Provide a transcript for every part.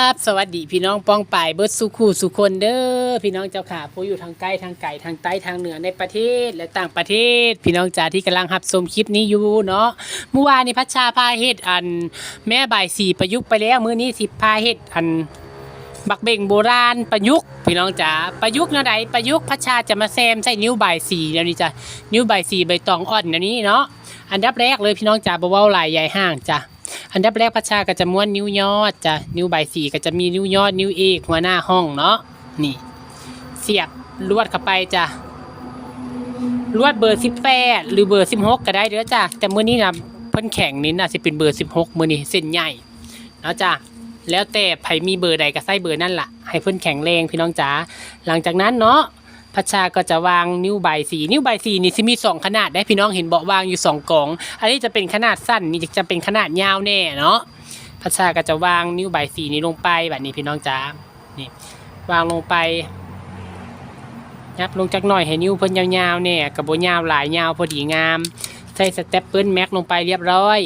ครับสวัสดีพี่น้องป้องป่ายเบิร์ดสุขูสุคนเด้อพี่น้องเจ้าขาผู้อยู่ทางใกล้ทางไกลทางใต้ทางเหนือในประเทศและต่างประเทศ พี่น้องจ๋าที่กำลังรับชมคลิปนี้อยู่เนาะเมื่อวานนี้พัชชาพาเฮ็ดอัน แม่บ่ายสี่ประยุกต์ไปแล้วมื้อนี้สิพาเฮ็ดอันบักเบ่งโบราณประยุกต์พี่น้องจ๋าประยุกต์นวใดประยุกต์พัชชาจะมาแซมใส่นิ้วบ่ายสีเดี๋ยวนี้จ้ะนิ้วบ่ายสี่ใบตองอ่อนเดี๋ยวนี้เนาะอันดับแรกเลยพี่น้องจ๋าบ่เว้าหลายใหญ่ห้างจ้ะ อันดับแรกพัชชาก็จะม้วนนิ้วยอดจ้ะนิ้วใบสีก็จะมีนิ้วยอดนิ้วเอกหัวหน้าห้องเนาะนี่ เสียบลวดเข้าไปจ้ะลวดเบอร์สิบแปดหรือเบอร์สิบหกก็ได้เด้อจ้ะแต่เมื้อนี้นะเพิ่นแข่งนี้น่าจะเป็นเบอร์สิบหกเมื้อนี้เส้นใหญ่เนาะจ้ะแล้วแต่ไผมีเบอร์ใดก็ใส่เบอร์นั่นล่ะ ให้เพิ่นแข็งแรงพี่น้องจ๋าหลังจากนั้นเนาะ พัชชาก็จะวางนิ้วใบสีนิ้วใบสีนี่สิมีสองขนาดได้พี่น้องเห็นเบาะวางอยู่สองกล่อง อันนี้จะเป็นขนาดสั้นนี่จะเป็นขนาดยาวแน่เนาะพัชชาก็จะวางนิ้วใบสีนี้ลงไปแบบนี้พี่น้องจ๋านี่วางลงไปยับลงจักหน่อยให้นิ้วเพิ่นยาวๆเนี่ยกับโบยาวหลายยาวพอดีงาม ใส่สเต็ปเปิ้ลแม็กลงไปเรียบร้อย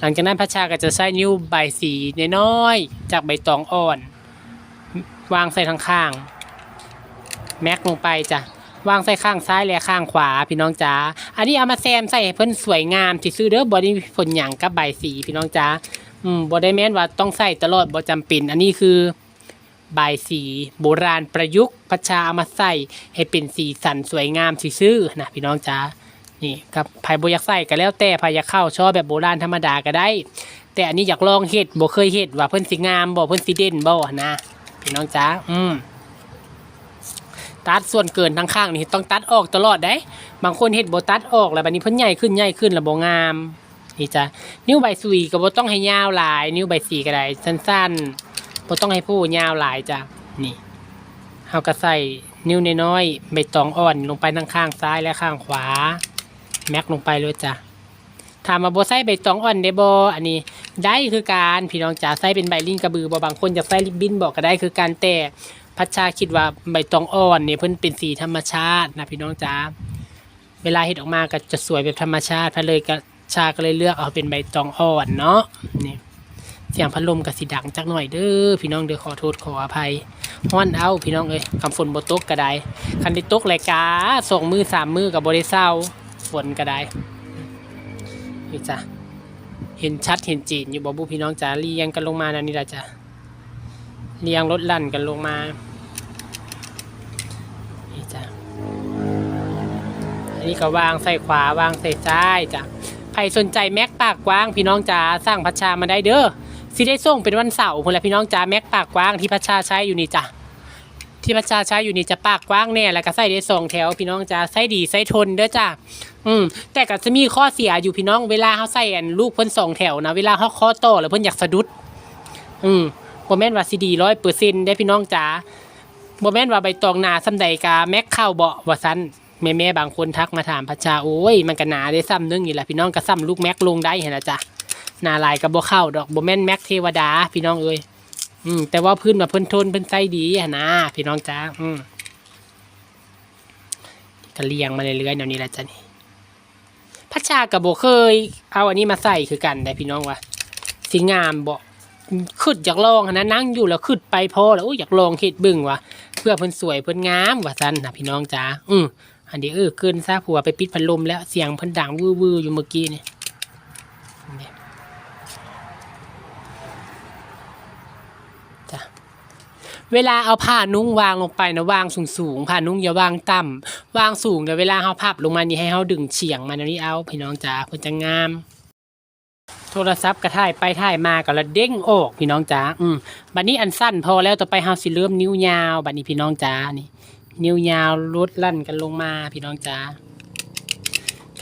หลังจากนั้นพัชชาก็จะใส่นิ้วใบสีน้อยๆจากใบตองอ่อน วางใส่ทางข้าง แม็กลงไปจ้ะวางใส่ข้างซ้ายและข้างขวาพี่น้องจ๋า อันนี้เอามาแซมใส่เพิ่นสวยงามที่ซื้อเด้อบอดี้ผลหยังกับใบสีพี่น้องจ๋า อืมบอได้แมนว่าต้องใส่ตลอดบอจำเป็นอันนี้คือใบสีโบราณประยุกต์พัชชาเอามาใส่ให้เป็นสีสันสวยงามซื่อๆนะพี่น้องจ๋า นี่ครับภายบอยากใส่ก็แล้วแต่ภายยากเข้าชอบแบบโบราณธรรมดาก็ได้ แต่อันนี้อยากลองเฮ็ดบ่เคยเฮ็ดว่าเพิ่นสิงามบ่เพิ่นสิเด่นบ่นะพี่น้องจ๋า อืม ตัดส่วนเกินทั้งข้างนี่ต้องตัดออกตลอดได้ บางคนเฮ็ดบ่ตัดออกแล้วบัดนี้เพิ่นใหญ่ขึ้นใหญ่ขึ้นแล้วบ่งามนี่จ้ะนิ้วใบสุยก็บ่ต้องให้ยาวหลาย นิ้วใบสีก็ได้สั้นๆบ่ต้องให้ผู้ยาวหลายจ้ะนี่เฮาก็ใส่นิ้วน้อยๆใบตองอ่อนลงไปทั้งข้างซ้ายและข้างขวา แม็กลงไปเลยจ้ะถามมาบ่ใส่ใบตองอ่อนได้บ่อันนี้ได้คือการพี่น้องจ๋าใส่เป็นใบลิ้นกระบือบ่บางคนจะใส่ริบบิ้นบอกก็ได้คือการแต่ พัชชาคิดว่าใบตองอ่อนเนี่ยเพิ่นเป็นสีธรรมชาตินะพี่น้องจ๋าเวลาเฮ็ดออกมาก็จะสวยแบบธรรมชาติพะเลยก็ชาก็เลยเลือกเอาเป็นใบตองอ่อนเนาะนี่เสียงพัดลมกับสีดังจักหน่อยเด้อพี่น้องเด้อขอโทษขออภัยฮ้อนเอาพี่น้องเอ้ยคำฝนบ่ตกก็ได้คันได้ตกรายกาสองมือสามมือกับบ่ได้เศร้าฝนก็ได้นี่จ้ะเห็นชัดเห็นจีนอยู่บ่บุพี่น้องจ๋าเรียงกันลงมานะนี่ละจ้ะเรียงรถลั่นกันลงมานี่จ้ะ อันนี้ก็วางใส่ขวาวางใส่ซ้ายจ้ะใครสนใจแม็กปากกว้าง พี่น้องจ๋าสร้างพัชชามาได้เด้อสิได้ส่งเป็นวันเสาร์คนละพี่น้องจ๋าแม็กปากกว้างที่พัชชาใช้อยู่นี่จ้ะที่พัชชาใช้อยู่นี่จะปากกว้างแน่แล้วก็ใส่ได้สองแถว พี่น้องจ๋าใส่ดีใส่ทนเด้อจ้ะอืมแต่ก็จะมีข้อเสียอยู่พี่น้องเวลาเขาใส่อันลูกเพิ่นสองแถวนะเวลาเขาข้อโตอแล้วเพิ่นอยากสะดุด อืมบ่แม่นว่าสิดีร้อยเปอร์เซ็นต์ได้พี่น้องจ๋าบ่แม่นว่าใบตองนาซ้ำใดกาแม็กเข้าเบาะว่าซั่น แม่แม่ๆบางคนทักมาถามพัชชาโอ้ยมันก็หนาได้ซ้ำนึงอยู่แหละพี่น้องก็ซ้ำลูกแม็กลงได้เห็นนะจ๊ะหนาลายก็บ่เข้าดอกบ่แม่นแม็กเทวดา พี่น้องเอ้ยอืมแต่ว่าพื้นมาเพิ่นทนเพิ่นใส่ดีนะ พี่น้องจ้าอืมก็เลี้ยงมาเรื่อยๆแนวนี้แหละจ้ะนี่พัชชากับบ่เคย เอาอันนี้มาใส่คือกันได้พี่น้องว่าสิงามบ่ขึ้นอยากลองนะนั่งอยู่แล้วขึ้นไปพอแล้วอยากลองเฮ็ดบิ่งวะเพื่อเพิ่นสวยเพิ่นงามว่าซั่นนะพี่น้องจ้าอืม อันนี้เออเกินซะผัวไปปิดพัดลมแล้วเสียงพันดังวื้อวืออยู่เมื่อกี้นี่จ้ะเวลาเอาผ้านุ่งวางลงไปนะวางสูงสูงๆผ้านุ่งอย่าวางต่ำวางสูงเดี๋ยวเวลาเขาพับลงมานี่ให้เขาดึงเฉียงมานนี้เอาพี่น้องจ๋าเพื่อจะงามโทรศัพท์กระถ่ายไปถ่ายมาก็ละเด้งออกพี่น้องจ๋า อืมบัดนี้อันสั้นพอแล้วต่อไปเฮาสิเริ่มนิ้วยาว บัดนี้พี่น้องจ๋านี่ นิ้วยาวลดลั่นกันลงมาพี่น้องจ๋า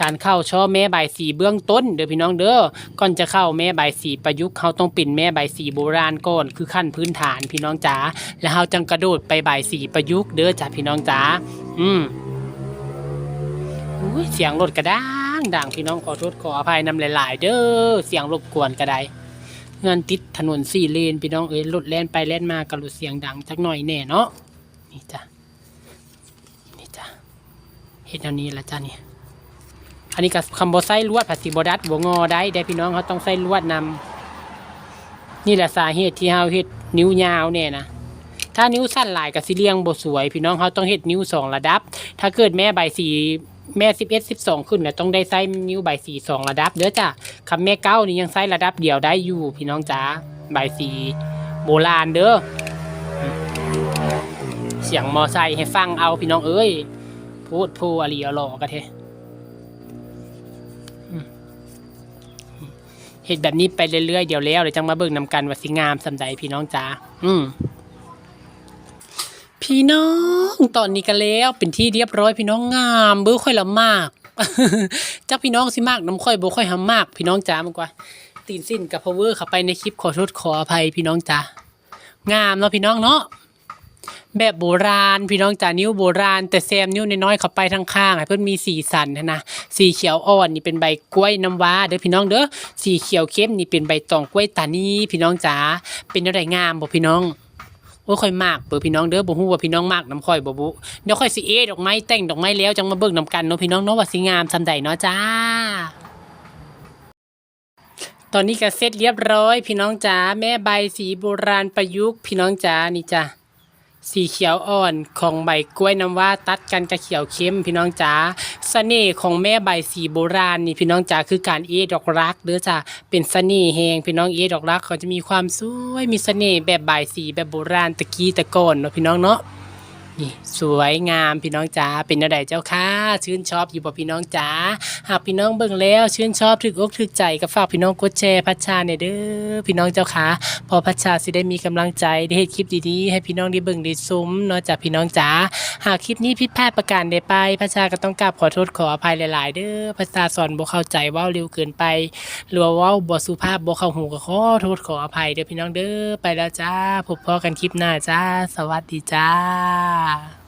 การเข้าช่อแม่ใบสีเบื้องต้นเด้อพี่น้องเด้อก่อนจะเข้าแม่ใบสีประยุกต์เขาต้องปิ่นแม่ใบสีโบราณก่อนคือขั้นพื้นฐานพี่น้องจ๋าแล้วเขาจังกระโดดไปใบสีประยุกต์เด้อจ้ะพี่น้องจ๋าอืมอุ้ยเสียงรถกระด้างดังพี่น้องขอโทษขออภัยนำหลาย ๆ เด้อเสียงรบกวนกระไดเงินติดถนนสี่เลนพี่น้องเอ้ยรถแล่นไปแล่นมากระลุเสียงดังจักหน่อยแน่เนาะนี่จ้ะนี่จ้ะ เฮ็ดแนวนี้ละจ้ะนี่อันนี้กับคำบอไส้ลวดผัดสีบดัดบงอได้ได้พี่น้องเขาต้องใส่ลวดนำนี่แหละสาเหตุที่เฮาเฮ็ดนิ้วยาวเนี่ยนะถ้านิ้วสั้นหลายกับสิเลียงบสวย พี่น้องเขาต้องเฮ็ดนิ้วสองระดับ ถ้าเกิดแม่ใบสีแม่สิบเอ็ดสิบสองขึ้นเนี่ยต้องได้ไส้นิ้วใบสีสองระดับเด้อจ้ะคำแม่เก้านี่ยังไส้ระดับเดียวได้อยู่ พี่น้องจ๋าใบสีโบราณเด้อเสียงมอไซค์ให้ฟังเอาพี่น้องเอ้ย พูดพูอลีอลอกะเทเฮ็ดแบบนี้ไปเรื่อยๆเดี๋ยวแล้วเดี๋ยวจังมาเบิ่งนำกันว่าสิงามสำใดพี่น้องจ๋าอืมพี่น้องตอนนี้กันแล้วเป็นที่เรียบร้อยพี่น้องงามเบื้อค่อยละมากจักพี่น้องสิมากน้ำค่อยบ่ค่อยหำมาก พี่น้องจ๋ามันกว่าตีนสิ้นกับพาวเวอร์เข้าไปในคลิปขอโทษขออภัยพี่น้องจ๋างามเนาะพี่น้องเนาะ แบบโบราณ พี่น้องจ๋านิ้วโบราณ แต่แซมนิ้วน้อยๆเข้าไปทางข้างให้เพิ่อนมีสีสันนะนะสีเขียวอ่อนนี่เป็นใบกล้วยน้ำว้าเด้อพี่น้องเด้อสีเขียวเข้มนี่เป็นใบตองกล้วยตานีพี่น้องจ๋าเป็นอะไรงามบ่พี่น้องโอ้ยค่อยมากเปิดพี่น้องเด้อบ่ฮู้ว่าพี่น้องมากน้ำค่อยบ่บุเดี๋ยวค่อยสิเอดอกไม้แต่งดอกไม้แล้วจังมาเบิ่งนำกันเนาะพี่น้องเนาะว่าสิงามซำใดเนาะจ้า ตอนนี้ก็เสร็จเรียบร้อย พี่น้องจ๋าแม่ใบสีโบราณประยุกต์พี่น้องจ๋านี่จ้ะ สีเขียวอ่อนของใบกล้วยน้ำว้าตัดกันกับเขียวเข้มพี่น้องจ๋าสเสน่ห์ของแม่ใบสีโบราณนี่พี่น้องจ๋าคือการเอดอกรักเด้อจ้าเป็นสเสน่ห์แหงพี่น้องเอดอกรักเขาจะมีความสวยมีสเสน่ห์แบบใบสีแบบโบราณตะกี้ตะก่อนเนาะพี่น้องเนาะ นี่สวยงามพี่น้องจ๋าเป็นอะไรเจ้าค่ะชื่นชอบอยู่บ่พี่น้องจ๋าหากพี่น้องเบิ่งแล้วชื่นชอบถึกอกถึกใจก็ฝากพี่น้องกดแชร์พัชชาเนี่ยเด้อพี่น้องเจ้าค่ะพอพัชชาสิได้มีกำลังใจได้เฮ็ดคลิปดีๆให้พี่น้องได้เบิ่งได้ซุ้มเนาะจากพี่น้องจ๋าหากคลิปนี้ผิดพลาดประการใดไปพัชชาก็ต้องกราบขอโทษขออภัยหลายๆ เด้อพัชชาสอนบ่เข้าใจเว้าเร็วเกินไปหรือว่าเว้าบ่สุภาพบ่เข้าหูก็ขอโทษขออภัยเด้อพี่น้องเด้อไปแล้วจ้าพบพอกันคลิปหน้าจ้า สวัสดีจ้า Iya.